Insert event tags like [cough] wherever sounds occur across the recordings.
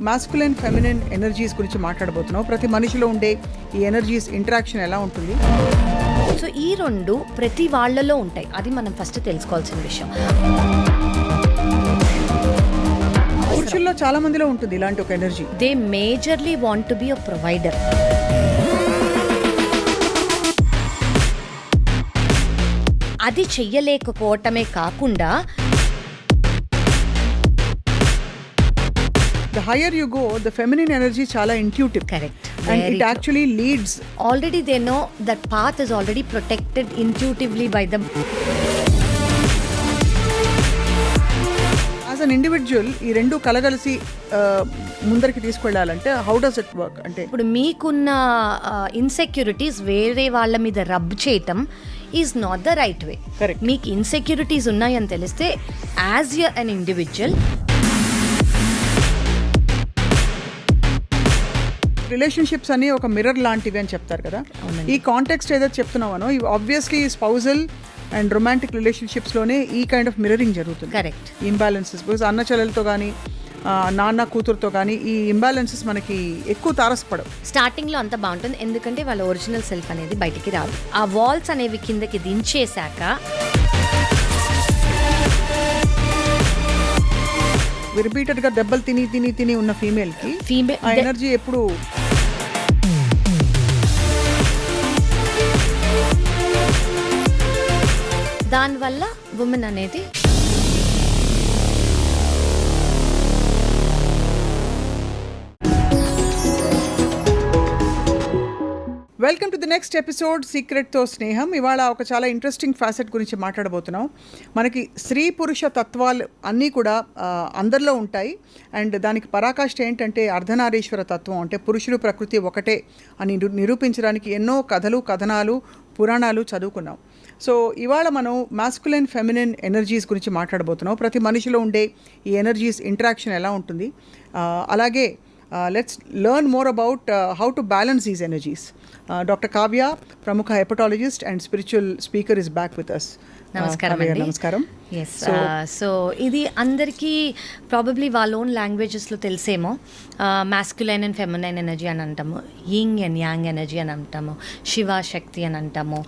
Masculine feminine energies గురించి మాట్లాడబోతున్నాం. ప్రతి మనిషిలో ఉండే ఈ ఎనర్జీస్ ఇంటరాక్షన్ ఎలా ఉంటుంది? సో ఈ రెండు ప్రతి వాళ్ళలో ఉంటాయి. అది మనం ఫస్ట్ తెలుసుకోవాల్సిన విషయం. పురుషుల్లో చాలా మందిలో ఉంటుంది ఇలాంటి ఒక energy they majorly want to be a provider అది చెయ్యలేకపోవటమే కాకుండా the higher you go the feminine energy చాలా intuitive correct and it actually leads already they know that path is already protected intuitively by the as an individual ఈ రెండు కలగలిసి ముందరికి తీసుకెళ్ళాలంటే how does it work అంటే ఇప్పుడు మీకున్న insecurities వేరే వాళ్ళ మీద రబ్ చేయటం is not the right way. మీకు ఇన్సెక్యూరిటీస్ ఉన్నాయని తెలిస్తే as your an individual relationships అని ఒక మిర్రర్ లాంటివి అని చెప్తారు కదా. ఈ కాంటెక్స్ట్ ఏదైతే చెప్తున్నామనో ఇవి ఆబ్వియస్లీ స్పౌజల్ అండ్ రొమాంటిక్ రిలేషన్షిప్స్లోనే ఈ కైండ్ ఆఫ్ మిర్రరింగ్ జరుగుతుంది. కరెక్ట్ ఇంబ్యాలెన్సెస్ బికాస్ అన్న చెల్లెలతో కానీ నాన్న కూతురుతో కానీ ఈ ఇంబ్యాలెన్సెస్ మనకి ఎక్కువ తారసపడవు. స్టార్టింగ్లో అంత బాగుంటుంది. ఎందుకంటే వాళ్ళ ఒరిజినల్ సెల్ఫ్ అనేది బయటికి రాదు. ఆ వాల్స్ అనేవి కిందకి దించేశాక రిపీటెడ్గా దెబ్బలు తిని తిని తిని ఉన్న ఫీమేల్ ఆ ఎనర్జీ ఎప్పుడు దానివల్ల ఉమెన్ అనేది welcome to the next episode సీక్రెట్తో స్నేహం ఇవాళ ఒక చాలా ఇంట్రెస్టింగ్ ఫ్యాసెట్ గురించి మాట్లాడబోతున్నాం. మనకి స్త్రీ పురుష తత్వాలు అన్నీ కూడా అందరిలో ఉంటాయి. అండ్ దానికి పరాకాష్ఠ ఏంటంటే అర్ధనారీశ్వర తత్వం అంటే పురుషులు ప్రకృతి ఒకటే అని నిరూపించడానికి ఎన్నో కథలు కథనాలు పురాణాలు చదువుకున్నాం. సో ఇవాళ మనం మాస్కులైన్ ఫెమినిన్ ఎనర్జీస్ గురించి మాట్లాడబోతున్నాం. ప్రతి మనిషిలో ఉండే ఈ ఎనర్జీస్ ఇంటరాక్షన్ ఎలా ఉంటుంది? అలాగే Uh, let's learn more about uh, how to balance these energies. Uh, Dr. Kavya, Pramukha hepatologist and spiritual speaker, is back with us. నమస్కారం ఎస్ సో ఇది అందరికీ ప్రాబబ్లీ వాళ్ళ ఓన్ లాంగ్వేజెస్లో తెలిసేమో. మాస్క్యులైన్ అండ్ ఫెమినైన్ ఎనర్జీ అని అంటాము. Yin and yang energy అని అంటాము. శివ శక్తి అని అంటాము.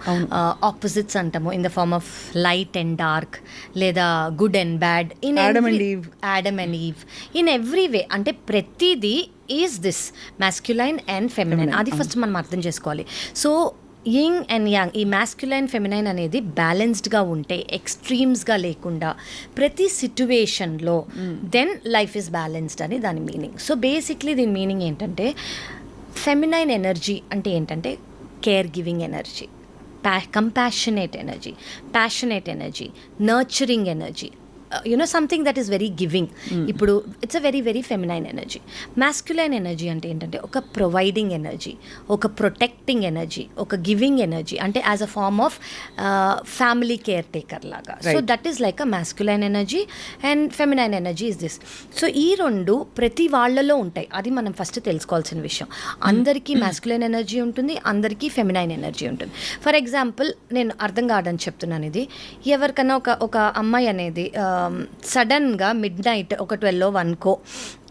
ఆపోజిట్స్ అంటాము. In the form of light and dark లేదా good and bad in. Adam and Eve in every way అంటే ప్రతిదీ is this masculine and feminine అది ఫస్ట్ మనం అర్థం చేసుకోవాలి. సో యింగ్ అండ్ యాంగ్ ఈ మాస్క్యులైన్ ఫెమినైన్ అనేది బ్యాలెన్స్డ్గా ఉంటే ఎక్స్ట్రీమ్స్గా లేకుండా ప్రతి సిట్యువేషన్లో దెన్ లైఫ్ ఇస్ బ్యాలెన్స్డ్ అని దాని మీనింగ్ సో బేసిక్లీ దీని మీనింగ్ ఏంటంటే ఫెమినైన్ ఎనర్జీ అంటే ఏంటంటే కేర్ గివింగ్ ఎనర్జీ ప్యా compassionate energy passionate energy nurturing energy you know something that is very giving ఇప్పుడు it's a very very feminine energy masculine energy అంటే ఏంటంటే ఒక ప్రొవైడింగ్ ఎనర్జీ ఒక ప్రొటెక్టింగ్ ఎనర్జీ ఒక గివింగ్ ఎనర్జీ అంటే as a form of family care taker లాగా. So that is like a masculine energy and feminine energy is this so ఈ రెండు ప్రతి వాళ్ళలో ఉంటాయి. అది మనం ఫస్ట్ తెలుసుకోవాల్సిన విషయం. అందరికీ మాస్క్యులైన్ ఎనర్జీ ఉంటుంది అందరికీ ఫెమినైన్ ఎనర్జీ ఉంటుంది. ఫర్ ఎగ్జాంపుల్ నేను అర్థం కాదని చెప్తున్నాను ఇది. ఎవరికైనా ఒక ఒక అమ్మాయి అనేది సడన్గా మిడ్ నైట్ ఒక ట్వెల్వ్ వన్కో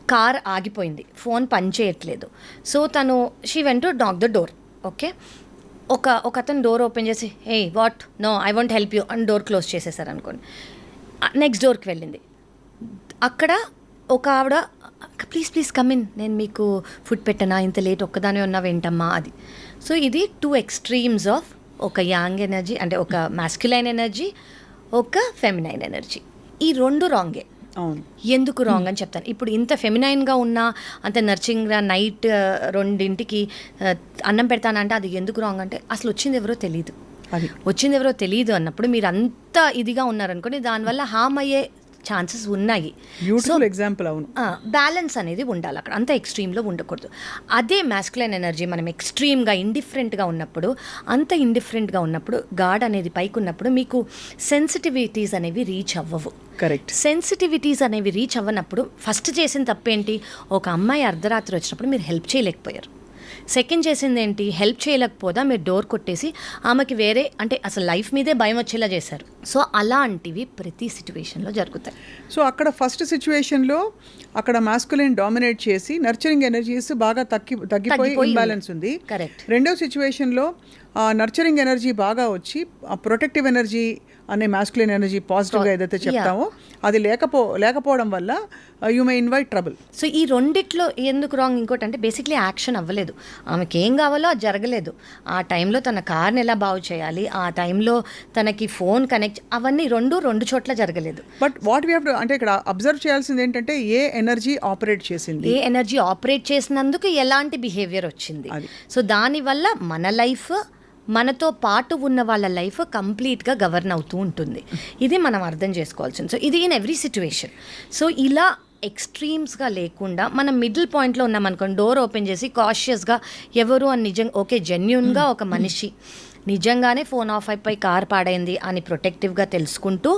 కార్ ఆగిపోయింది. ఫోన్ పని చేయట్లేదు. సో తను she went to knock the door okay ఒక ఒక అతను డోర్ ఓపెన్ చేసి ఏ what no I want help you అని డోర్ క్లోజ్ చేసేసారు అనుకోండి. Uh, నెక్స్ట్ డోర్కి వెళ్ళింది. అక్కడ ఒక ఆవిడ ప్లీజ్ ప్లీజ్ కమ్ ఇన్ నేను మీకు ఫుడ్ పెట్టనా? ఇంత లేట్ ఒక్కదానే ఉన్నా ఏంటమ్మా? అది. సో ఇది టూ ఎక్స్ట్రీమ్స్ ఆఫ్ ఒక యాంగ్ ఎనర్జీ అంటే ఒక మాస్క్యులైన్ ఎనర్జీ ఒక ఫెమినైన్ ఎనర్జీ ఈ రెండు రాంగే ఎందుకు రాంగ్ అని చెప్తాను. ఇప్పుడు ఇంత ఫెమినైన్గా ఉన్న అంత నర్చింగ్గా నైట్ రెండింటికి ఆ, అన్నం పెడతానంటే అది ఎందుకు రాంగ్ అంటే అసలు వచ్చింది ఎవరో తెలియదు వచ్చింది ఎవరో తెలియదు అన్నప్పుడు మీరు అంత ఇదిగా ఉన్నారనుకోండి దానివల్ల హామ్ అయ్యే ఛాన్సెస్ ఉన్నాయి. బ్యూటిఫుల్ ఎగ్జాంపుల్ అవును. బ్యాలెన్స్ అనేది ఉండాలి అక్కడ. అంత ఎక్స్ట్రీమ్లో ఉండకూడదు. అదే మాస్కులైన్ ఎనర్జీ మనం ఎక్స్ట్రీమ్గా ఇండిఫరెంట్గా ఉన్నప్పుడు అంత ఇండిఫరెంట్గా ఉన్నప్పుడు గాడ్ అనేది పైకి ఉన్నప్పుడు మీకు సెన్సిటివిటీస్ అనేవి రీచ్ అవ్వవు. కరెక్ట్ సెన్సిటివిటీస్ అనేవి రీచ్ అవ్వనప్పుడు ఫస్ట్ చేసిన తప్పేంటి? ఒక అమ్మాయి అర్ధరాత్రి వచ్చినప్పుడు మీరు హెల్ప్ చేయలేకపోయారు. సెకండ్ చేసింది ఏంటి హెల్ప్ చేయలేకపోదా? మీరు డోర్ కొట్టేసి ఆమెకి వేరే అంటే అసలు లైఫ్ మీదే భయం వచ్చేలా చేశారు. సో అలాంటివి ప్రతి సిచ్యువేషన్లో జరుగుతాయి. సో అక్కడ ఫస్ట్ సిచ్యువేషన్లో అక్కడ మాస్కులైన్ డామినేట్ చేసి నర్చరింగ్ ఎనర్జీస్ బాగా తగ్గి తగ్గిపోయి ఇంబ్యాలెన్స్ ఉంది. కరెక్ట్. రెండో సిచ్యువేషన్లో నర్చరింగ్ ఎనర్జీ బాగా వచ్చి ప్రొటెక్టివ్ ఎనర్జీ అనే మాస్కులైన్ ఎనర్జీ పాజిటివ్గా ఏదైతే చెప్తామో అది లేకపో లేకపోవడం వల్ల you may invite trouble so ఈ రెండిట్లో ఎందుకు రాంగ్ ఇంకోటి అంటే బేసిక్లీ యాక్షన్ అవ్వలేదు. ఆమెకి ఏం కావాలో అది జరగలేదు. ఆ టైంలో తన కార్ని ఎలా బాగు చేయాలి ఆ టైంలో తనకి ఫోన్ కనెక్ట్ అవన్నీ రెండు రెండు చోట్ల జరగలేదు. బట్ వాట్ వీ హ్యావ్ అంటే ఇక్కడ అబ్జర్వ్ చేయాల్సింది ఏంటంటే ఏ ఎనర్జీ ఆపరేట్ చేసింది? ఏ ఎనర్జీ ఆపరేట్ చేసినందుకు ఎలాంటి బిహేవియర్ వచ్చింది. సో దానివల్ల మన లైఫ్ మనతో పాటు ఉన్న వాళ్ళ లైఫ్ కంప్లీట్గా గవర్న్ అవుతూ ఉంటుంది. ఇది మనం అర్థం చేసుకోవాల్సింది. సో ఇది ఇన్ ఎవ్రీ సిచ్యువేషన్ సో ఇలా ఎక్స్ట్రీమ్స్గా లేకుండా మనం మిడిల్ పాయింట్లో ఉన్నామనుకోండి డోర్ ఓపెన్ చేసి కాషియస్గా ఎవరు అని నిజంగా ఓకే జెన్యున్గా ఒక మనిషి నిజంగానే ఫోన్ ఆఫ్ అయిపోయి కార్ పాడైంది అని ప్రొటెక్టివ్గా తెలుసుకుంటూ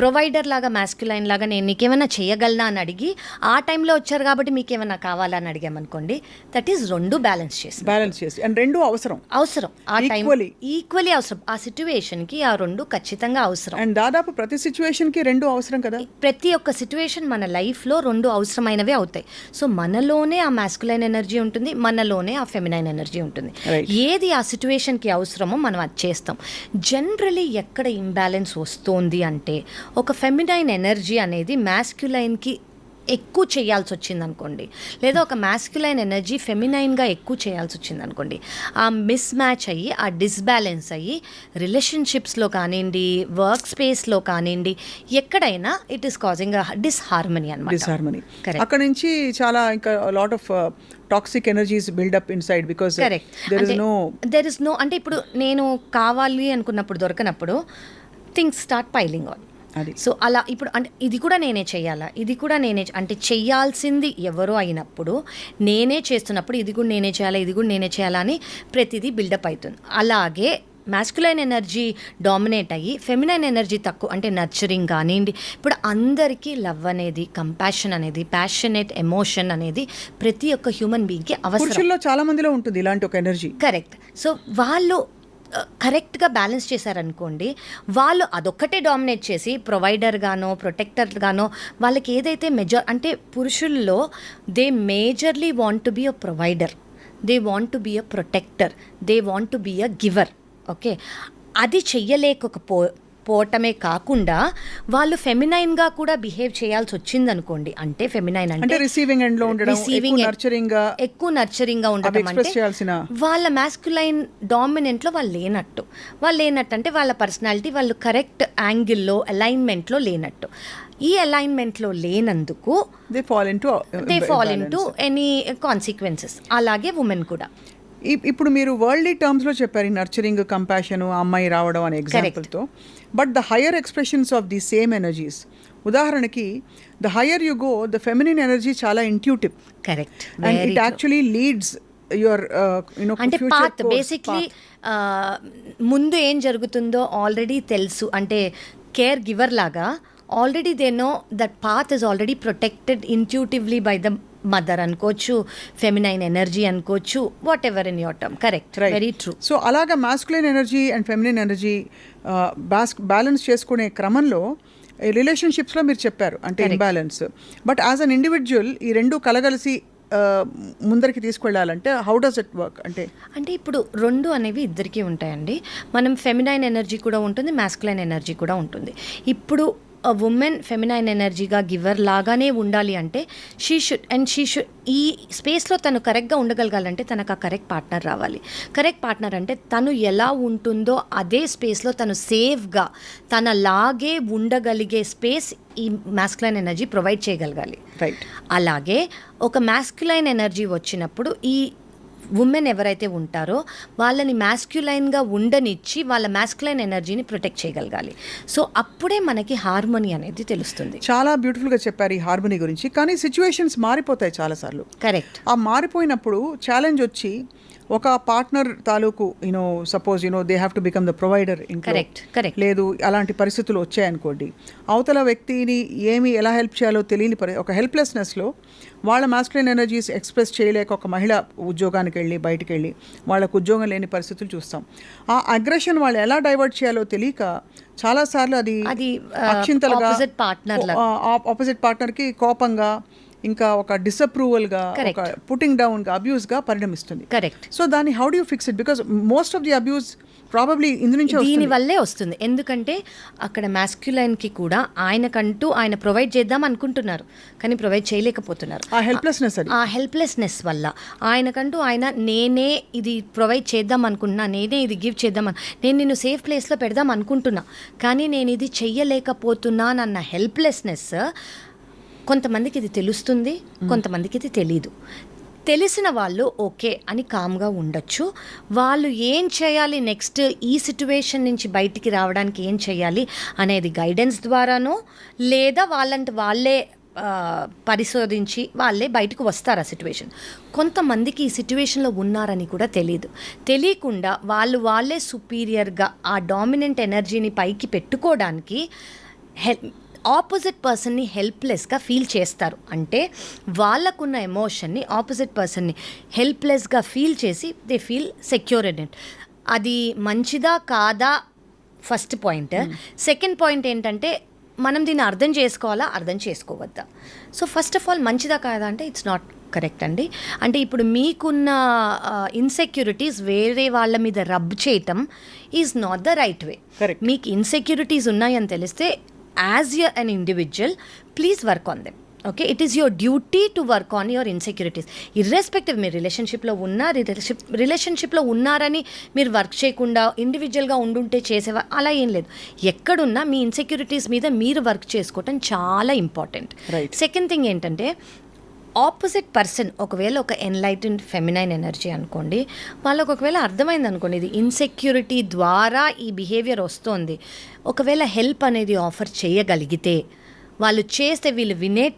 ప్రొవైడర్ లాగా మాస్కులైన్ లాగా నేను నీకేమైనా చేయగలనా అని అడిగి ఆ టైంలో వచ్చారు కాబట్టి మీకేమైనా కావాలని అడిగామనుకోండి దట్ ఈస్ రెండు బ్యాలెన్స్ చేసి బ్యాలెన్స్ చేసి అండ్ రెండు అవసరం. అవసరం. ఆ టైం. ఈక్వలీ అవసరం. ఆ సిచ్యువేషన్కి ఆ రెండు ఖచ్చితంగా అవసరం. అండ్ దాదాపు ప్రతి సిచ్యువేషన్కి రెండు అవసరం కదా? ప్రతి ఒక్క సిచ్యువేషన్ మన లైఫ్లో రెండు అవసరమైనవే అవుతాయి. సో మనలోనే ఆ మాస్కులైన్ ఎనర్జీ ఉంటుంది మనలోనే ఆ ఫెమినైన్ ఎనర్జీ ఉంటుంది. ఏది ఆ సిచ్యువేషన్కి అవసరమో మనం అది చేస్తాం. జనరలీ ఎక్కడ ఇంబ్యాలెన్స్ వస్తోంది అంటే ఒక ఫెమినైన్ ఎనర్జీ అనేది మ్యాస్క్యులైన్కి ఎక్కువ చేయాల్సి వచ్చింది అనుకోండి లేదా ఒక మ్యాస్క్యులైన్ ఎనర్జీ ఫెమినైన్గా ఎక్కువ చేయాల్సి వచ్చింది అనుకోండి ఆ మిస్ మ్యాచ్ అయ్యి ఆ డిస్బ్యాలెన్స్ అయ్యి రిలేషన్షిప్స్లో కానివ్వండి వర్క్ స్పేస్లో కానివ్వండి ఎక్కడైనా ఇట్ ఈస్ కాజింగ్ డిస్హార్మనీ అనమాట డిస్హార్మనీ. అక్కడ నుంచి చాలా ఇంకా lot of toxic energies buildup inside because correct there is no there is no అంటే ఇప్పుడు నేను కావాలి అనుకున్నప్పుడు దొరకనప్పుడు థింగ్స్ స్టార్ట్ పైలింగ్ ఆన్ అది. సో అలా ఇప్పుడు అంటే ఇది కూడా నేనే చెయ్యాలా ఇది కూడా నేనే అంటే చెయ్యాల్సింది ఎవరో అయినప్పుడు నేనే చేస్తున్నప్పుడు ఇది కూడా నేనే చేయాలా? ఇది కూడా నేనే చేయాలా? అని ప్రతిదీ బిల్డప్ అవుతుంది అలాగే మాస్కులైన్ ఎనర్జీ డామినేట్ అయ్యి ఫెమినైన్ ఎనర్జీ తక్కువ అంటే నర్చరింగ్ కానివ్వండి ఇప్పుడు అందరికీ లవ్ అనేది కంపాషన్ అనేది ప్యాషనేట్ ఎమోషన్ అనేది ప్రతి ఒక్క హ్యూమన్ బీయింగ్కి అవసరం. చాలా మందిలో ఉంటుంది ఇలాంటి ఒక ఎనర్జీ. కరెక్ట్. సో వాళ్ళు కరెక్ట్గా బ్యాలెన్స్ చేశారనుకోండి వాళ్ళు అదొక్కటే డామినేట్ చేసి ప్రొవైడర్ గానో ప్రొటెక్టర్ గానో వాళ్ళకి ఏదైతే మెజర్ అంటే పురుషుల్లో they majorly want to be a provider they want to be a protector they want to be a giver okay? అది చెయ్యలేకపో పోవటమే కాకుండా వాళ్ళు ఫెమినైన్గా కూడా బిహేవ్ చేయాల్సి వచ్చింది అనుకోండి అంటే ఫెమినైన్ అంటే రిసీవింగ్ ఎండ్లో ఉండడం end- నర్చరింగ్గా ఎక్కువ నర్చరింగ్గా ఎక్స్ప్రెస్ అంటే వాళ్ళ మాస్కులైన్ డామినెంట్లో వాళ్ళు లేనట్టు. వాళ్ళు లేనట్టు అంటే వాళ్ళ పర్సనాలిటీ వాళ్ళు కరెక్ట్ యాంగిల్లో అలైన్మెంట్లో లేనట్టు. ఈ అలైన్మెంట్లో లేనందుకు they fall into they fall into any consequences అలాగే ఉమెన్ కూడా. ఇప్పుడు మీరు వరల్డ్లీ టర్మ్స్లో చెప్పారు ఈ నర్చరింగ్ కంపాషన్ అమ్మాయి రావడం అనే ఎగ్జాంపుల్తో but the higher expressions of the same energies ఉదాహరణకి the higher you go the feminine energy చాలా intuitive correct and it actually leads your you know అంటే పాత్ బేసిక్లీ ముందు ఏం జరుగుతుందో ఆల్రెడీ తెలుసు. అంటే కేర్ గివర్ లాగా already they know that path is already protected intuitively by the mother అనుకోవచ్చు feminine energy అనుకోవచ్చు whatever in your term correct very true so అలాగా masculine energy and feminine energy boss balance చేసుకునే క్రమంలో రిలేషన్షిప్స్లో మీరు చెప్పారు అంటే imbalance but as an individual ఈ రెండు కలగలిసి uh, ముందరికి తీసుకెళ్ళాలంటే హౌ డస్ ఇట్ వర్క్ అంటే అంటే ఇప్పుడు రెండు అనేవి ఇద్దరికీ ఉంటాయండి. మనం ఫెమినైన్ ఎనర్జీ కూడా ఉంటుంది మాస్కులైన్ ఎనర్జీ కూడా ఉంటుంది. ఇప్పుడు ఉమెన్ ఫెమినైన్ ఎనర్జీగా గివర్ లాగానే ఉండాలి అంటే she should and she should ఈ స్పేస్లో తను కరెక్ట్గా ఉండగలగాలంటే తనకు ఆ కరెక్ట్ పార్ట్నర్ రావాలి. కరెక్ట్ పార్ట్నర్ అంటే తను ఎలా ఉంటుందో అదే స్పేస్లో తను సేఫ్గా తన లాగే ఉండగలిగే స్పేస్ ఈ మాస్కులైన్ ఎనర్జీ ప్రొవైడ్ చేయగలగాలి. రైట్ అలాగే ఒక మాస్క్యులైన్ ఎనర్జీ వచ్చినప్పుడు ఈ ఉమెన్ ఎవరైతే ఉంటారో వాళ్ళని మాస్క్యులైన్గా ఉండనిచ్చి వాళ్ళ మాస్క్యులైన్ ఎనర్జీని ప్రొటెక్ట్ చేయగలగాలి. సో అప్పుడే మనకి హార్మోని అనేది తెలుస్తుంది. చాలా బ్యూటిఫుల్గా చెప్పారు ఈ హార్మనీ గురించి. కానీ సిచ్యువేషన్స్ మారిపోతాయి చాలాసార్లు. కరెక్ట్ ఆ మారిపోయినప్పుడు ఛాలెంజ్ వచ్చి ఒక పార్ట్నర్ తాలూకు you know suppose you know they have to become the provider Correct, correct. లేదు అలాంటి పరిస్థితులు వచ్చాయనుకోండి అవతల వ్యక్తిని ఏమి ఎలా హెల్ప్ చేయాలో తెలియని పరి ఒక హెల్ప్లెస్నెస్లో వాళ్ళ మాస్కులైన్ ఎనర్జీస్ ఎక్స్ప్రెస్ చేయలేక ఒక మహిళ ఉద్యోగానికి వెళ్ళి బయటికి వెళ్ళి వాళ్ళకు ఉద్యోగం లేని పరిస్థితులు చూస్తాం ఆ అగ్రెషన్ వాళ్ళు ఎలా డైవర్ట్ చేయాలో తెలియక చాలాసార్లు అది అది, అక్షింతలుగా. ఆపోజిట్ పార్ట్నర్కి కోపంగా ఇంకా ఒక డిసప్రూవల్గా ఒక. పుట్టింగ్ డౌన్గా అబ్యూస్గా పరిణమిస్తుంది. కరెక్ట్ సో దాన్ని how do fix it because most of the abuse probably ఇందు నుంచే దీని వల్లే వస్తుంది. ఎందుకంటే అక్కడ కి కూడా ఆయనకంటూ ఆయన ప్రొవైడ్ చేద్దాం అనుకుంటున్నారు. కానీ ప్రొవైడ్ చేయలేకపోతున్నారు. ఆ హెల్ప్లెస్నెస్ ఆ హెల్ప్లెస్నెస్ వల్ల ఆయనకంటూ ఆయన నేనే ఇది ప్రొవైడ్ చేద్దాం అనుకుంటున్నా నేనే ఇది గివ్ చేద్దాం అను నేను నిన్ను సేఫ్ ప్లేస్లో పెడదాం అనుకుంటున్నా. కానీ నేను ఇది చెయ్యలేకపోతున్నానన్న హెల్ప్లెస్నెస్ కొంతమందికి ఇది తెలుస్తుంది కొంతమందికి ఇది తెలీదు. తెలిసిన వాళ్ళు ఓకే అని కామ్గా ఉండొచ్చు. వాళ్ళు ఏం చేయాలి నెక్స్ట్ ఈ సిచ్యువేషన్ నుంచి బయటికి రావడానికి ఏం చేయాలి అనేది గైడెన్స్ ద్వారానో లేదా వాళ్ళంటే వాళ్ళే పరిశోధించి వాళ్ళే బయటకు వస్తారు ఆ సిచ్యువేషన్. కొంతమందికి ఈ సిచ్యువేషన్లో ఉన్నారని కూడా తెలియదు తెలియకుండా వాళ్ళు వాళ్ళే సుపీరియర్గా ఆ డామినెంట్ ఎనర్జీని పైకి పెట్టుకోవడానికి హెల్ ఆపోజిట్ పర్సన్ని హెల్ప్లెస్గా ఫీల్ చేస్తారు. అంటే వాళ్ళకున్న ఎమోషన్ని ఆపోజిట్ పర్సన్ని హెల్ప్లెస్గా ఫీల్ చేసి they feel secure in it. అది మంచిదా కాదా? First point. సెకండ్ పాయింట్ ఏంటంటే మనం దీన్ని అర్థం చేసుకోవాలా? అర్థం చేసుకోవద్దా? సో ఫస్ట్ ఆఫ్ ఆల్ మంచిదా కాదా అంటే ఇట్స్ నాట్ కరెక్ట్ అండి. అంటే ఇప్పుడు మీకున్న ఇన్సెక్యూరిటీస్ వేరే వాళ్ళ మీద రబ్ చేయటం is not the right way. మీకు ఇన్సెక్యూరిటీస్ ఉన్నాయని తెలిస్తే as your an individual please work on them okay it is your duty to work on your insecurities irrespective మీరు రిలేషన్షిప్లో ఉన్నా రిలేషన్షిప్ రిలేషన్షిప్లో ఉన్నారని మీరు వర్క్ చేయకుండా ఇండివిజువల్గా ఉండుంటే చేసేవా? అలా ఏం లేదు. ఎక్కడున్నా మీ ఇన్సెక్యూరిటీస్ మీద మీరు వర్క్ చేసుకోవటం చాలా ఇంపార్టెంట్. సెకండ్ థింగ్ ఏంటంటే ఆపోజిట్ పర్సన్ ఒకవేళ ఒక ఎన్లైటెండ్ ఫెమినైన్ ఎనర్జీ అనుకోండి వాళ్ళకు ఒకవేళ అర్థమైంది అనుకోండి ఇది ఇన్సెక్యూరిటీ ద్వారా ఈ బిహేవియర్ వస్తుంది. ఒకవేళ హెల్ప్ అనేది ఆఫర్ చేయగలిగితే వాళ్ళు చేస్తే వీళ్ళు వినే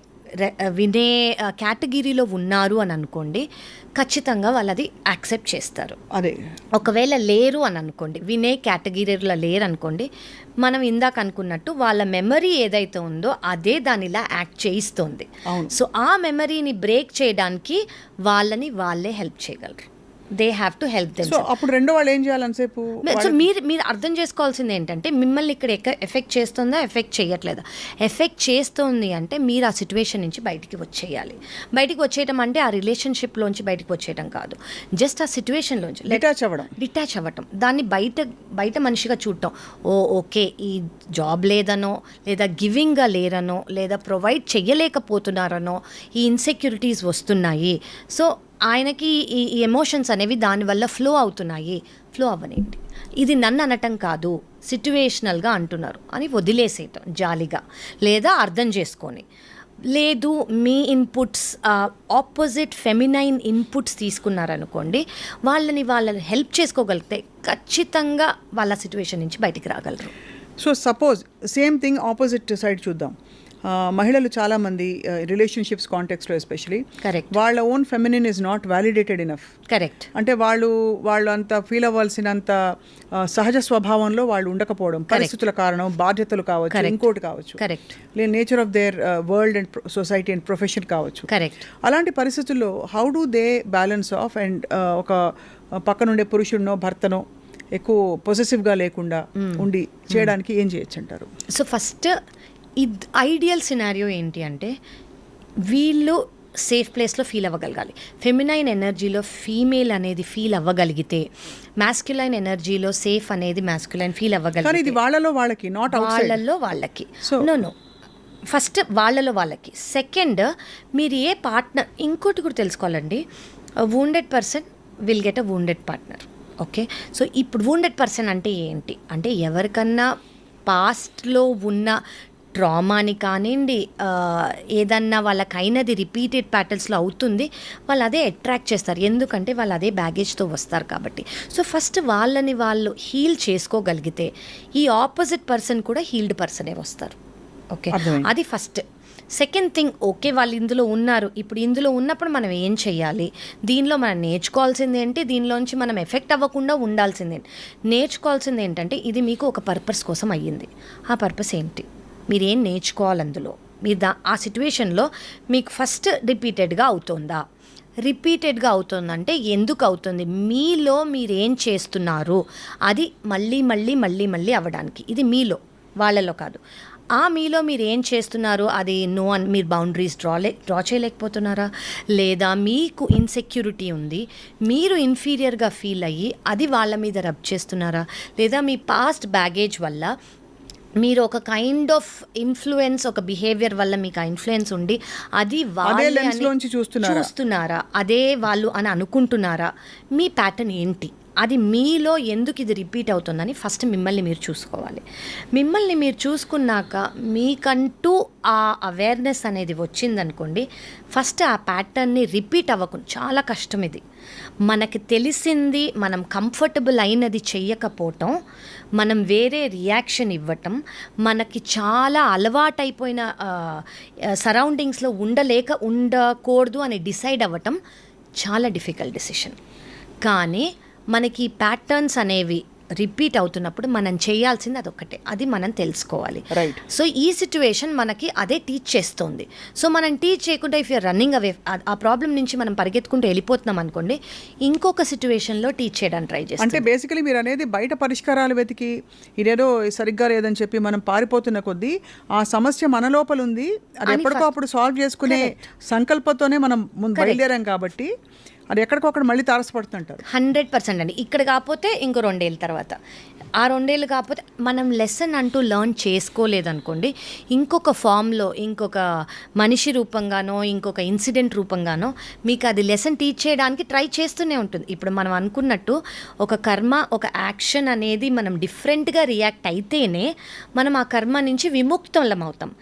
వినే కేటగిరీలో ఉన్నారు అని అనుకోండి ఖచ్చితంగా వాళ్ళు అది యాక్సెప్ట్ చేస్తారు. అదే. ఒకవేళ లేరు అని అనుకోండి వినే కేటగిరీలో లేరు అనుకోండి మనం ఇందాక అనుకున్నట్టు వాళ్ళ మెమరీ ఏదైతే ఉందో అదే దానిలా యాక్ట్ చేయిస్తుంది. సో ఆ మెమరీని బ్రేక్ చేయడానికి వాళ్ళని వాళ్ళే హెల్ప్ చేయగలరు. They have to help them so అప్పుడు రెండో వాళ్ళు ఏం చేయాలనిసేపు సో మీరు మీరు అర్థం చేసుకోవాల్సింది ఏంటంటే మిమ్మల్ని ఇక్కడ ఎఫెక్ట్ చేస్తుందా ఎఫెక్ట్ చేయట్లేదా? ఎఫెక్ట్ చేస్తుంది అంటే మీరు ఆ సిచ్యువేషన్ నుంచి బయటికి వచ్చేయాలి. బయటికి వచ్చేయటం అంటే ఆ రిలేషన్షిప్లోంచి బయటికి వచ్చేయటం కాదు. జస్ట్ ఆ సిచ్యువేషన్లోంచి డిటాచ్ అవ్వడం. డిటాచ్ అవ్వటం. దాన్ని బయట బయట మనిషిగా చూడటం. ఓ ఓకే ఈ జాబ్ లేదనో లేదా గివింగ్గా లేరనో లేదా ప్రొవైడ్ చెయ్యలేకపోతున్నారనో ఈ ఇన్సెక్యూరిటీస్ వస్తున్నాయి. సో ఆయనకి ఈ ఈ ఎమోషన్స్ అనేవి దానివల్ల ఫ్లో అవుతున్నాయి. ఫ్లో అవ్వనేంటి ఇది నన్ను అనటం కాదు సిట్యువేషనల్గా అంటున్నారు. అని వదిలేసేయటం జాలిగా. లేదా అర్థం చేసుకొని. లేదు మీ ఇన్పుట్స్ ఆపోజిట్ ఫెమినైన్ ఇన్పుట్స్ తీసుకున్నారనుకోండి వాళ్ళని వాళ్ళని హెల్ప్ చేసుకోగలిగితే ఖచ్చితంగా వాళ్ళ సిచ్యువేషన్ నుంచి బయటికి రాగలరు. So suppose same thing opposite side చూద్దాం. మహిళలు చాలామంది రిలేషన్షిప్స్ కాంటెక్స్లో ఎస్పెషలీ. వాళ్ళ own feminine is not validated enough correct అంటే వాళ్ళు వాళ్ళు అంత ఫీల్ అవ్వాల్సినంత సహజ స్వభావంలో వాళ్ళు ఉండకపోవడం పరిస్థితుల కారణం బాధ్యతలు కావచ్చు. ఇంకోటి కావచ్చు. కరెక్ట్ లేదు nature of their world and society and profession కావచ్చు. కరెక్ట్ అలాంటి పరిస్థితుల్లో how do they balance of and ఒక పక్కనుండే పురుషుడినో భర్తనో ఎక్కువ పొసెసివ్గా లేకుండా ఉండి చేయడానికి ఏం చేయొచ్చు అంటారు? సో ఫస్ట్ ఇది ఐడియల్ సినారియో ఏంటి అంటే వీళ్ళు సేఫ్ ప్లేస్లో ఫీల్ అవ్వగలగాలి. ఫెమినైన్ ఎనర్జీలో ఫీమేల్ అనేది ఫీల్ అవ్వగలిగితే మాస్క్యులైన్ ఎనర్జీలో సేఫ్ అనేది మాస్క్యులైన్ ఫీల్ కానీ ఇది అవ్వగలిగితే వాళ్ళలో వాళ్ళకి నాట్ వాళ్ళల్లో వాళ్ళకి. So- నో నో ఫస్ట్ వాళ్ళలో వాళ్ళకి. సెకండ్ మీరు ఏ పార్ట్నర్ ఇంకోటి కూడా తెలుసుకోవాలండి. Wounded person will get a wounded partner okay so ఇప్పుడు వూండెడ్ పర్సన్ అంటే ఏంటి? అంటే ఎవరికన్నా పాస్ట్లో ఉన్న ట్రామాని కానివ్వండి ఏదన్నా వాళ్ళకి అయినది రిపీటెడ్ ప్యాటర్న్స్లో అవుతుంది వాళ్ళు అదే అట్రాక్ట్ చేస్తారు. ఎందుకంటే వాళ్ళు అదే బ్యాగేజ్తో వస్తారు కాబట్టి. సో ఫస్ట్ వాళ్ళని వాళ్ళు హీల్ చేసుకోగలిగితే ఈ ఆపోజిట్ పర్సన్ కూడా హీల్డ్ పర్సనే వస్తారు. ఓకే. అది ఫస్ట్. సెకండ్ థింగ్ ఓకే వాళ్ళు ఇందులో ఉన్నారు. ఇప్పుడు ఇందులో ఉన్నప్పుడు మనం ఏం చేయాలి దీనిలో మనం నేర్చుకోవాల్సింది ఏంటి? దీనిలోంచి మనం ఎఫెక్ట్ అవ్వకుండా ఉండాల్సింది ఏంటి? నేర్చుకోవాల్సింది ఏంటంటే ఇది మీకు ఒక పర్పస్ కోసం అయ్యింది. ఆ పర్పస్ ఏంటి? మీరేం నేర్చుకోవాలి అందులో మీరు దా ఆ సిచ్యువేషన్లో మీకు ఫస్ట్ రిపీటెడ్గా అవుతుందా? రిపీటెడ్గా అవుతుందంటే ఎందుకు అవుతుంది? మీలో మీరేం చేస్తున్నారు? అది మళ్ళీ మళ్ళీ మళ్ళీ మళ్ళీ అవ్వడానికి. ఇది మీలో వాళ్ళలో కాదు. ఆ మీలో మీరు ఏం చేస్తున్నారు? అది నో అని మీరు బౌండరీస్ డ్రా లే డ్రా చేయలేకపోతున్నారా? లేదా మీకు ఇన్సెక్యూరిటీ ఉంది మీరు ఇన్ఫీరియర్గా ఫీల్ అయ్యి అది వాళ్ళ మీద రబ్ చేస్తున్నారా? లేదా మీ పాస్ట్ బ్యాగేజ్ వల్ల మీరు ఒక కైండ్ ఆఫ్ ఇన్ఫ్లుయెన్స్ ఒక బిహేవియర్ వల్ల మీకు ఆ ఇన్ఫ్లుయెన్స్ ఉండి అది వాళ్ళే? చూస్తున్నారా? అదే వాళ్ళు అని అనుకుంటున్నారా? మీ ప్యాటర్న్ ఏంటి? అది మీలో ఎందుకు ఇది రిపీట్ అవుతుందని ఫస్ట్ మిమ్మల్ని మీరు చూసుకోవాలి. మిమ్మల్ని మీరు చూసుకున్నాక మీకంటూ ఆ అవేర్నెస్ అనేది వచ్చిందనుకోండి ఫస్ట్ ఆ ప్యాటర్న్ని రిపీట్ అవ్వకుండా చాలా కష్టం ఇది. మనకి తెలిసింది మనం కంఫర్టబుల్ అయినది చెయ్యకపోవటం మనం వేరే రియాక్షన్ ఇవ్వటం మనకి చాలా అలవాటైపోయిన సరౌండింగ్స్లో ఉండలేక ఉండకూడదు అని డిసైడ్ అవ్వటం చాలా డిఫికల్ట్ డెసిషన్ కానీ మనకి ప్యాటర్న్స్ అనేవి రిపీట్ అవుతున్నప్పుడు మనం చేయాల్సింది అదొక్కటే. అది మనం తెలుసుకోవాలి. సో ఈ సిచ్యువేషన్ మనకి అదే టీచ్ చేస్తుంది. సో మనం టీచ్ చేయకుండా ఇఫ్ యూర్ రన్నింగ్ అవే ఆ ప్రాబ్లం నుంచి మనం పరిగెత్తుకుంటూ వెళ్ళిపోతున్నాం అనుకోండి ఇంకొక సిచ్యువేషన్లో టీచ్ చేయడానికి ట్రై చేస్తాం అంటే బేసికలీ మీరు అనేది బయట పరిష్కారాలు వెతికి ఇదేదో సరిగ్గా లేదని చెప్పి మనం పారిపోతున్న కొద్దీ ఆ సమస్య మన లోపల ఉంది అది ఎప్పటికో అప్పుడు సాల్వ్ చేసుకునే సంకల్పంతోనే మనం ముందు బయలుదేరాం కాబట్టి అది ఎక్కడికొక్కడ మళ్ళీ తారసపడుతుంటారు. హండ్రెడ్ పర్సెంట్ అండి. ఇక్కడ కాకపోతే ఇంకో రెండేళ్ళ తర్వాత. ఆ రెండేళ్ళు కాకపోతే మనం లెసన్ అంటూ లెర్న్ చేసుకోలేదనుకోండి ఇంకొక ఫామ్లో ఇంకొక మనిషి రూపంగానో ఇంకొక ఇన్సిడెంట్ రూపంగానో మీకు అది లెసన్ టీచ్ చేయడానికి ట్రై చేస్తూనే ఉంటుంది. ఇప్పుడు మనం అనుకున్నట్టు ఒక కర్మ ఒక యాక్షన్ అనేది మనం డిఫరెంట్గా రియాక్ట్ అయితేనే మనం ఆ కర్మ నుంచి విముక్తం అవుతాం.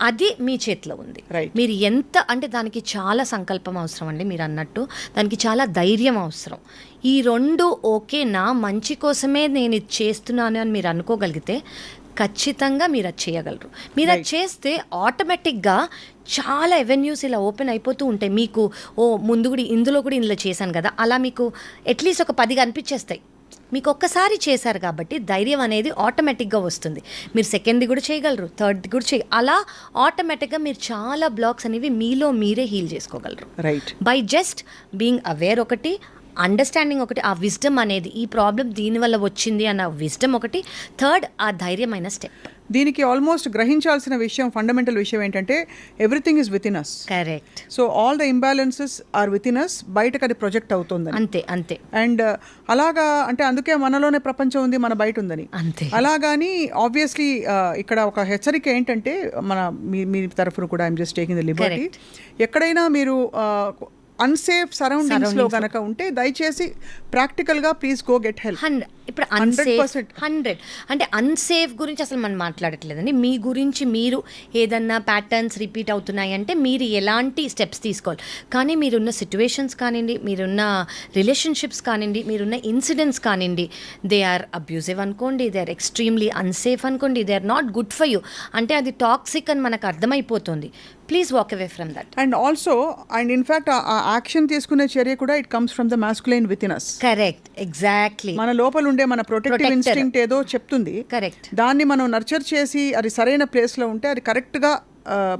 అది మీ చేతిలో ఉంది. మీరు ఎంత అంటే దానికి చాలా సంకల్పం అవసరం అండి మీరు అన్నట్టు. దానికి చాలా ధైర్యం అవసరం. ఈ రెండు ఓకే నా మంచి కోసమే నేను ఇది చేస్తున్నాను అని మీరు అనుకోగలిగితే ఖచ్చితంగా మీరు అది చేయగలరు. మీరు అది చేస్తే ఆటోమేటిక్గా చాలా ఎవెన్యూస్ ఇలా ఓపెన్ అయిపోతూ ఉంటాయి. మీకు ఓ ముందు కూడా ఇందులో కూడా ఇందులో చేశాను కదా. అలా మీకు అట్లీస్ట్ ఒక పది కనిపించేస్తాయి మీకు ఒక్కసారి చేశారు కాబట్టి ధైర్యం అనేది ఆటోమేటిక్గా వస్తుంది. మీరు సెకండ్ది కూడా చేయగలరు థర్డ్ది కూడా చేయ అలా ఆటోమేటిక్గా మీరు చాలా బ్లాక్స్ అనేవి మీలో మీరే హీల్ చేసుకోగలరు. Right by just being aware ఒకటి అండర్స్టాండింగ్ ఒకటి ఆ విజ్డమ్ అనేది ఈ ప్రాబ్లం దీనివల్ల వచ్చింది అన్న విజ్డమ్ ఒకటి. థర్డ్ ఆ ధైర్యమైన స్టెప్ దీనికి ఆల్మోస్ట్ గ్రహించాల్సిన విషయం ఫండమెంటల్ విషయం ఏంటంటే everything is within us correct so all the imbalances are within us బయటకు అది ప్రొజెక్ట్ అవుతుందని. అంతే అంతే. అండ్ అలాగా అంటే అందుకే మనలోనే ప్రపంచం ఉంది మన బయట ఉందని. అంతే. అలాగని ఆబ్వియస్లీ ఇక్కడ ఒక హెచ్చరిక ఏంటంటే మన మీ మీ తరఫున కూడా I'm just taking the liberty ఎక్కడైనా మీరు అన్సేఫ్ సరౌండింగ్స్లో గనక ఉంటే దయచేసి ప్రాక్టికల్గా please go get help hundred ఇప్పుడు 100% అన్సేఫ్ హండ్రెడ్ అంటే అన్సేఫ్ గురించి అసలు మనం మాట్లాడట్లేదండి. మీ గురించి మీరు ఏదన్నా ప్యాటర్న్స్ రిపీట్ అవుతున్నాయి అంటే మీరు ఎలాంటి స్టెప్స్ తీసుకోవాలి. కానీ మీరున్న సిచ్యువేషన్స్ కానివ్వండి మీరున్న రిలేషన్షిప్స్ కానివ్వండి మీరున్న ఇన్సిడెంట్స్ కానివ్వండి దే ఆర్ అబ్యూజివ్ అనుకోండి దే ఆర్ ఎక్స్ట్రీమ్లీ అన్సేఫ్ అనుకోండి they are not good for you అంటే అది టాక్సిక్ అని మనకు అర్థమైపోతుంది. Please walk away from that and also and in fact ఆ యాక్షన్ తీసుకునే చర్య కూడా it comes from the masculine within us correct exactly మన లోపల ఉండే మన ప్రొటెక్టివ్. ఇన్స్టింక్ట్ ఏదో చెప్తుంది. కరెక్ట్ దాన్ని మనం నర్చర్ చేసి అది సరైన ప్లేస్లో ఉంటే అది కరెక్ట్గా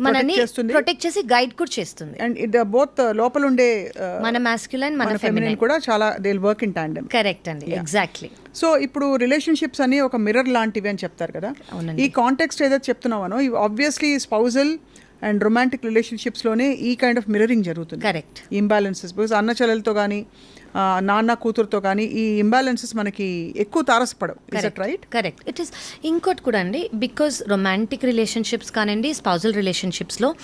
మనని ప్రొటెక్ట్ చేసి గైడ్ కూడా చేస్తుంది. అండ్ ఇట్ బోత్ లోపల ఉండే uh, మన మాస్క్యులైన్ మన మన ఫెమినిన్ కూడా చాలా they work in tandem correct అండి. ఎగ్జాక్ట్లీ సో ఇప్పుడు రిలేషన్షిప్స్ అని ఒక మిర్రర్ లాంటివి అని చెప్తారు కదా. ఈ కాంటెక్స్ట్ ఏదైతే చెప్తున్నామనో ఇవి ఆబ్వియస్లీ స్పౌజల్ అండ్ రొమాంటిక్ రిలేషన్షిప్స్లోనే ఈ కైండ్ ఆఫ్ మిర్రరింగ్ జరుగుతుంది. కరెక్ట్. ఇంబ్యాలెన్సెస్. బికాస్ అన్న చెల్లెలతో కానీ నాన్న కూతురుతో కానీ ఈ ఇంబ్యాలెన్సెస్ మనకి ఎక్కువ తారసపడవు. Right correct. ఇట్ ఈస్ ఇంకోటి కూడా అండి బికాజ్ రొమాంటిక్ రిలేషన్షిప్స్ కానివ్వండి స్పౌజల్ రిలేషన్షిప్స్లో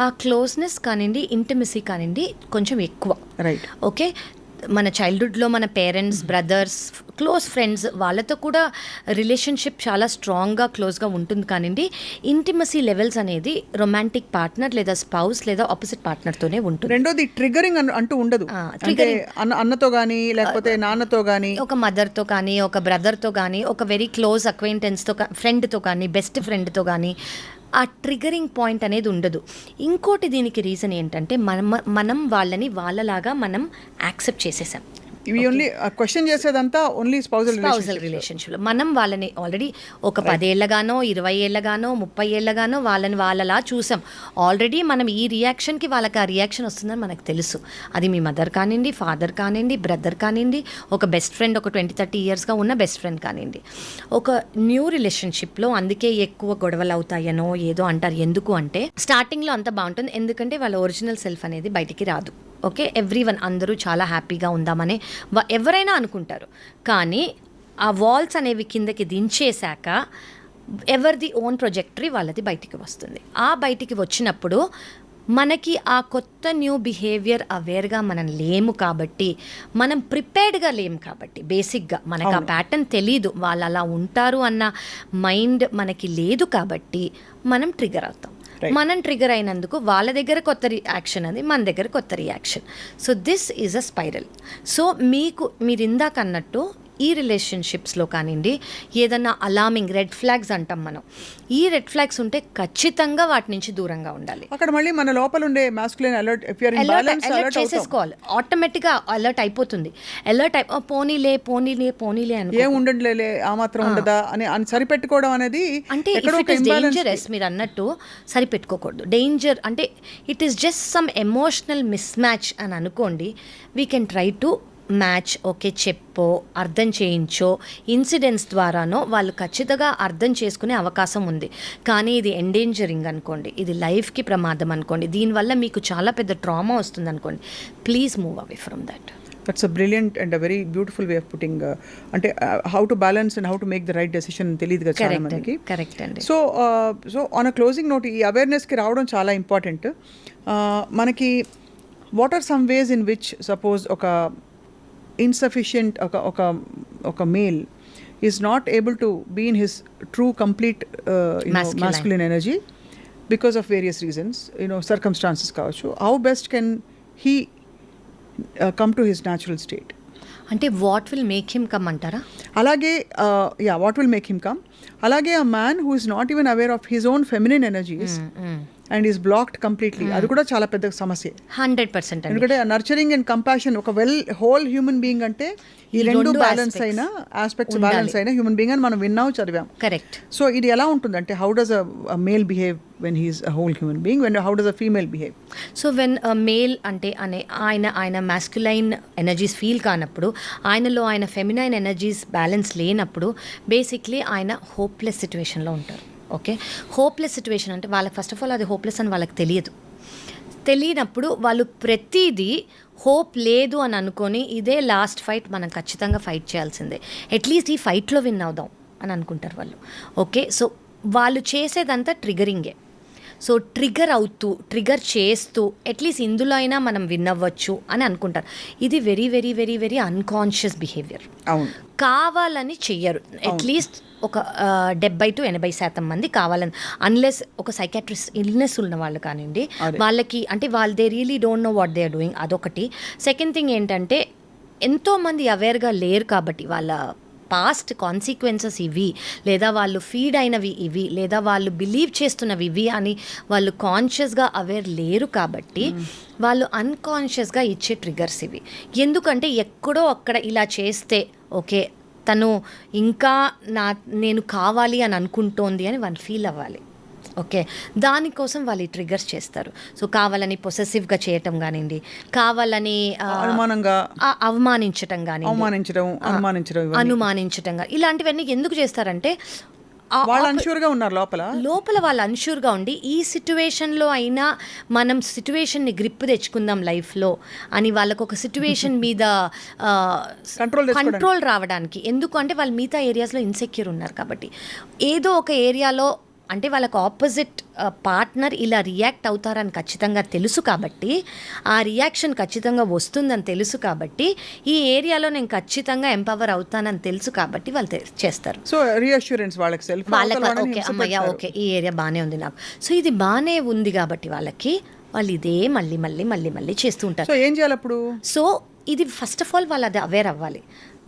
ఆ క్లోజ్నెస్ కానివ్వండి ఇంటిమసీ కానివ్వండి కొంచెం ఎక్కువ. Right okay? మన చైల్డ్హుడ్లో మన పేరెంట్స్ బ్రదర్స్ క్లోజ్ ఫ్రెండ్స్ వాళ్ళతో కూడా రిలేషన్షిప్ చాలా స్ట్రాంగ్గా క్లోజ్గా ఉంటుంది కానివ్వండి ఇంటిమసీ లెవెల్స్ అనేది రొమాంటిక్ పార్ట్నర్ లేదా స్పౌస్ లేదా ఆపోజిట్ పార్ట్నర్తోనే ఉంటుంది. రెండోది ట్రిగరింగ్ అంటూ ఉండదు. అన్నతో కానీ లేకపోతే నాన్నతో కానీ ఒక మదర్తో కానీ ఒక బ్రదర్తో కానీ ఒక వెరీ క్లోజ్ అక్వైంటెన్స్తో ఫ్రెండ్తో కానీ బెస్ట్ ఫ్రెండ్తో కానీ ఆ ట్రిగరింగ్ పాయింట్ అనేది ఉండదు. ఇంకోటి దీనికి రీజన్ ఏంటంటే మనం మనం వాళ్ళని వాళ్ళలాగా మనం యాక్సెప్ట్ చేసేసాం. ఇవి ఓన్లీ క్వశ్చన్ చేసేదంతా ఓన్లీ స్పౌజల్ స్పౌజల్ రిలేషన్షిప్లో మనం వాళ్ళని ఆల్రెడీ ఒక పదేళ్ళగానో ఇరవై ఏళ్ళగానో ముప్పై ఏళ్ళగానో వాళ్ళని వాళ్ళలా చూసాం. ఆల్రెడీ మనం ఈ రియాక్షన్కి వాళ్ళకి ఆ రియాక్షన్ వస్తుందని మనకు తెలుసు. అది మీ మదర్ కానివ్వండి ఫాదర్ కానివ్వండి బ్రదర్ కానివ్వండి ఒక బెస్ట్ ఫ్రెండ్ ఒక ట్వంటీ థర్టీ ఇయర్స్గా ఉన్న బెస్ట్ ఫ్రెండ్ కానివ్వండి ఒక న్యూ రిలేషన్షిప్లో అందుకే ఎక్కువ గొడవలు అవుతాయనో ఏదో అంటారు. ఎందుకు అంటే స్టార్టింగ్లో అంత బాగుంటుంది. ఎందుకంటే వాళ్ళ ఒరిజినల్ సెల్ఫ్ అనేది బయటికి రాదు. ఓకే ఎవ్రీ వన్ అందరూ చాలా హ్యాపీగా ఉందామని ఎవరైనా అనుకుంటారు. కానీ ఆ వాల్స్ అనేవి కిందకి దించేశాక ఎవరిది ఓన్ ప్రొజెక్టరీ వాళ్ళది బయటికి వస్తుంది. ఆ బయటికి వచ్చినప్పుడు మనకి ఆ కొత్త న్యూ బిహేవియర్ అవేర్గా మనం లేము కాబట్టి మనం ప్రిపేర్డ్గా లేము కాబట్టి బేసిక్గా మనకు ఆ ప్యాటర్న్ తెలీదు. వాళ్ళు అలా ఉంటారు అన్న మైండ్ మనకి లేదు కాబట్టి మనం ట్రిగర్ అవుతాం. మనం ట్రిగర్ అయినందుకు వాళ్ళ దగ్గర కొత్త రియాక్షన్ అది మన దగ్గర కొత్త reaction so this is a spiral so మీకు మీరు ఇందాక అన్నట్టు ఈ రిలేషన్షిప్స్లో కానివ్వండి ఏదన్నా అలామింగ్ రెడ్ ఫ్లాగ్స్ అంటాం మనం. ఈ రెడ్ ఫ్లాగ్స్ ఉంటే ఖచ్చితంగా వాటి నుంచి దూరంగా ఉండాలి. అక్కడ మళ్ళీ మన లోపల ఉండే మాస్కులైన్ అలర్ట్ అలర్ట్ చేసేసుకోవాలి. ఆటోమేటిక్గా అలర్ట్ అయిపోతుంది. అలర్ట్ అయి "ఓ, పోనీలే పోనీలే పోనీలే అనుకో ఏం ఉండట్లేలే ఆ మాత్రం ఉండదా అని అని సరిపెట్టుకోవడం అనేది అంటే డేంజరస్ మీరు అన్నట్టు సరిపెట్టుకోకూడదు. డేంజర్ అంటే it is just some emotional mismatch అని అనుకోండి we can try to match okay చెప్పో అర్థం చేయించో ఇన్సిడెంట్స్ ద్వారానో వాళ్ళు ఖచ్చితంగా అర్థం చేసుకునే అవకాశం ఉంది. కానీ ఇది ఎండేంజరింగ్ అనుకోండి. ఇది లైఫ్కి ప్రమాదం అనుకోండి. దీనివల్ల మీకు చాలా పెద్ద ట్రామా వస్తుంది అనుకోండి. Please move away from that. That's a brilliant and a very beautiful way of putting అంటే how to balance and how to make the right decision తెలియదు కదా చాలా మందికి. కరెక్ట్ అండి. So so on a closing note ఈ అవేర్నెస్కి రావడం చాలా ఇంపార్టెంట్ మనకి what are some ways in which suppose ఒక ఇన్సఫిషియంట్ ఒక ఒక ఒక male is not able to be in his true complete Masculine. Masculine energy because of various reasons you know circumstances కావచ్చు. How best can he come to his natural state అంటే what will make him come అంటారా? అలాగే yeah what will make him come అలాగే a man who is not even aware of his own feminine energies and is blocked completely. అది కూడా చాలా పెద్ద సమస్య. Hundred percent ఎందుకంటే నర్చరింగ్ అండ్ కంపాషన్ ఒక వెల్ హోల్ హ్యూమన్ బీయింగ్ అంటే ఈ రెండు బ్యాలెన్స్ అయిన ఆస్పెక్ట్స్. బ్యాలెన్స్ అయిన హ్యూమన్ బీయింగ్ అని మనం విన్నాం చదివాం. కరెక్ట్ సో ఇది ఎలా ఉంటుంది అంటే how does a male behave when he's a whole human being when how does a female behave so when male అంటే అనే ఆయన ఆయన మాస్కులైన్ ఎనర్జీస్ ఫీల్ కానప్పుడు ఆయనలో ఆయన ఫెమినైన్ ఎనర్జీస్ బ్యాలెన్స్ లేనప్పుడు బేసిక్లీ ఆయన హోప్లెస్ సిచ్యువేషన్లో ఉంటారు. ఓకే? హోప్లెస్ సిచ్యువేషన్ అంటే వాళ్ళకి ఫస్ట్ ఆఫ్ ఆల్ అది హోప్లెస్ అని వాళ్ళకి తెలియదు. తెలియనప్పుడు వాళ్ళు ప్రతిదీ హోప్ లేదు అని అనుకొని ఇదే లాస్ట్ ఫైట్ మనం ఖచ్చితంగా ఫైట్ చేయాల్సిందే. అట్లీస్ట్ ఈ ఫైట్లో విన్ అవుదాం అని అనుకుంటారు వాళ్ళు. ఓకే? సో వాళ్ళు చేసేదంతా ట్రిగరింగే. సో ట్రిగర్ అవుతూ ట్రిగర్ చేస్తూ అట్లీస్ట్ ఇందులో అయినా మనం విన్ అవ్వచ్చు అని అనుకుంటారు. ఇది very very very very unconscious behaviour అవును. కావాలని చెయ్యరు. అట్లీస్ట్ ఒక డెబ్బై టు ఎనభై శాతం మంది కావాలని అన్లెస్ ఒక సైకాట్రిస్ట్ ఇల్నెస్ ఉన్న వాళ్ళు కానివ్వండి. వాళ్ళకి అంటే వాళ్ళు they really don't know what they are doing అదొకటి. సెకండ్ థింగ్ ఏంటంటే ఎంతోమంది అవేర్గా లేరు కాబట్టి వాళ్ళ పాస్ట్ కాన్సిక్వెన్సెస్ ఇవి లేదా వాళ్ళు ఫీడ్ అయినవి ఇవి లేదా వాళ్ళు బిలీవ్ చేస్తున్నవి ఇవి అని వాళ్ళు కాన్షియస్గా అవేర్ లేరు కాబట్టి వాళ్ళు అన్కాన్షియస్గా ఇచ్చే ట్రిగర్స్ ఇవి. ఎందుకంటే ఎక్కడో అక్కడ ఇలా చేస్తే ఓకే తను ఇంకా నా నేను కావాలి అని అనుకుంటోంది అని వాళ్ళు ఫీల్ అవ్వాలి. ఓకే. దానికోసం వాళ్ళు ట్రిగర్స్ చేస్తారు. సో కావాలని పొసెసివ్గా చేయటం కానివ్వండి కావాలని అనుమానంగా అవమానించటం కానీ అవమానించడం అనుమానించడం. అనుమానించటం కానీ ఇలాంటివన్నీ ఎందుకు చేస్తారంటే వాళ్ళు అన్షూర్గా ఉన్నారు లోపల. లోపల వాళ్ళు అన్షూర్గా ఉండి ఈ సిచ్యువేషన్లో అయినా మనం సిచ్యువేషన్ని గ్రిప్ తెచ్చుకుందాం లైఫ్లో అని వాళ్ళకు ఒక సిచ్యువేషన్ [laughs] మీద తెచ్చుకోవడానికి. కంట్రోల్ రావడానికి. ఎందుకు అంటే వాళ్ళు మిగతా ఏరియాస్లో ఇన్సెక్యూర్ ఉన్నారు కాబట్టి. ఏదో ఒక ఏరియాలో అంటే వాళ్ళకు ఆపోజిట్ పార్ట్నర్ ఇలా రియాక్ట్ అవుతారని ఖచ్చితంగా తెలుసు కాబట్టి ఆ రియాక్షన్ ఖచ్చితంగా వస్తుందని తెలుసు కాబట్టి ఈ ఏరియాలో నేను ఖచ్చితంగా ఎంపవర్ అవుతానని తెలుసు కాబట్టి వాళ్ళు చేస్తారు. సో రీఅష్యూరెన్స్ వాళ్ళకి సెల్ఫ్ వాళ్ళకి ఓకే అమ్మయ్య ఓకే ఈ ఏరియా బాగానే ఉంది నాకు. సో ఇది బాగానే ఉంది కాబట్టి వాళ్ళకి వాళ్ళు ఇదే మళ్ళీ మళ్ళీ మళ్ళీ మళ్ళీ చేస్తూ ఉంటారు. సో ఏం చేయాలి అప్పుడు? సో ఇది ఫస్ట్ ఆఫ్ ఆల్ వాళ్ళు అది అవేర్ అవ్వాలి.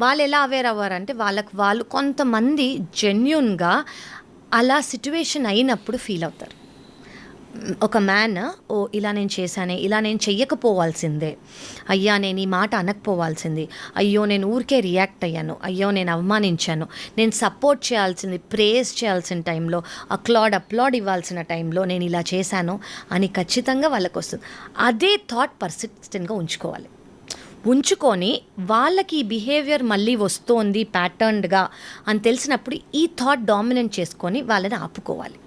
వాళ్ళు ఎలా అవేర్ అవ్వారంటే వాళ్ళకి వాళ్ళు కొంతమంది జెన్యున్గా అలా సిట్యువేషన్ అయినప్పుడు ఫీల్ అవుతారు. ఒక మ్యాన్ ఓ ఇలా నేను చేశానే ఇలా నేను చెయ్యకపోవాల్సిందే. అయ్యా నేను ఈ మాట అనకపోవాల్సింది. అయ్యో నేను ఊరికే రియాక్ట్ అయ్యాను. అయ్యో నేను అవమానించాను. నేను సపోర్ట్ చేయాల్సింది ప్రేస్ చేయాల్సిన టైంలో అక్లాడ్ అప్లాడ్ ఇవ్వాల్సిన టైంలో నేను ఇలా చేశాను అని ఖచ్చితంగా వాళ్ళకు వస్తుంది అదే థాట్ పర్సిస్టెంట్గా ఉంచుకోవాలి. ఉంచుకొని వాళ్ళకి ఈ బిహేవియర్ మళ్ళీ వస్తోంది ప్యాటర్న్డ్గా అని తెలిసినప్పుడు ఈ థాట్ డామినెంట్ చేసుకొని వాళ్ళని ఆపుకోవాలి.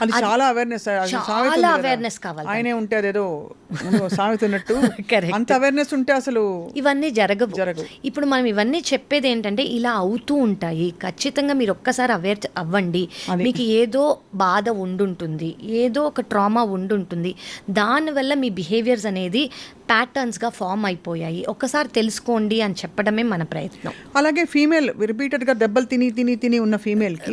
అది చాలా అవేర్నెస్ చాలా awareness కావాలి ఆయనే ఉంటే అదేదో ముందు సామెత ఉన్నట్టు Correct. అంత అవేర్నెస్ ఉంటే అసలు ఇవన్నీ జరగవు. జరగవు. ఇప్పుడు మనం ఇవన్నీ చెప్పేది ఏంటంటే ఇలా అవుతూ ఉంటాయి. ఖచ్చితంగా మీరు ఒక్కసారి అవేర్ అవ్వండి. మీకు ఏదో బాధ ఉండుంటుంది. ఏదో ఒక ట్రామా ఉండుంటుంది. దానివల్ల మీ బిహేవియర్స్ అనేది ప్యాటర్న్స్గా ఫామ్ అయిపోయాయి. ఒక్కసారి తెలుసుకోండి అని చెప్పడమే మన ప్రయత్నం. అలాగే ఫీమేల్ రిపీటెడ్గా దెబ్బలు తిని తిని తిని ఉన్న ఫీమేల్కి